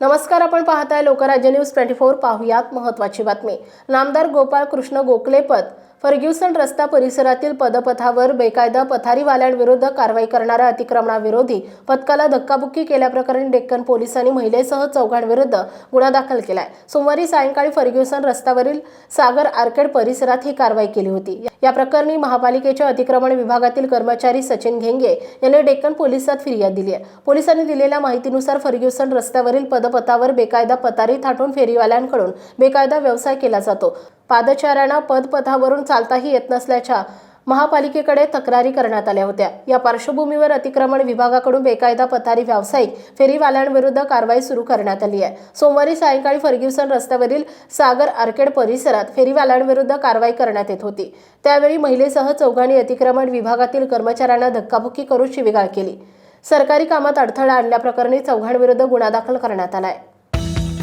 नमस्कार आपण पाहताय लोकराज्य न्यूज ट्वेंटी फोर पाहुयात महत्वाची बातमी. नामदार गोपाळ कृष्ण गोखलेपद फर्ग्युसन रस्ता परिसरातील पदपथावर बेकायदा पथारीवाल्यांविरुद्ध कारवाई करणाऱ्या अतिक्रमणाविरोधी पथकाला धक्काबुक्की केल्याप्रकरणी डेक्कन पोलिसांनी महिलेसह चौघांविरुद्ध गुन्हा दाखल केलाय. सोमवारी सायंकाळी फर्ग्युसन रस्त्यावरील सागर आर्केड परिसरात ही कारवाई केली होती. या प्रकरणी महापालिकेच्या अतिक्रमण विभागातील कर्मचारी सचिन घेंगे यांनी डेक्कन पोलिसात फिर्याद दिली आहे. पोलिसांनी दिलेल्या माहितीनुसार फर्ग्युसन रस्त्यावरील पदपथावर बेकायदा पतारी थाटून फेरीवाल्यांकडून बेकायदा व्यवसाय केला जातो. पादचाऱ्यांना पदपथावरून चालताही येत नसल्याच्या महापालिकेकडे तक्रारी करण्यात आल्या होत्या. या पार्श्वभूमीवर अतिक्रमण विभागाकडून बेकायदा पथारी व्यावसायिक फेरीवाल्यांविरुद्ध कारवाई सुरू करण्यात आली आहे. सोमवारी सायंकाळी फर्ग्युसन रस्त्यावरील सागर आर्केड परिसरात फेरीवाल्यांविरुद्ध कारवाई करण्यात येत होती. त्यावेळी महिलेसह चौघांनी अतिक्रमण विभागातील कर्मचाऱ्यांना धक्काबुक्की करून शिवीगाळ केली. सरकारी कामात अडथळा आणल्याप्रकरणी चौघांविरुद्ध गुन्हा दाखल करण्यात आलाय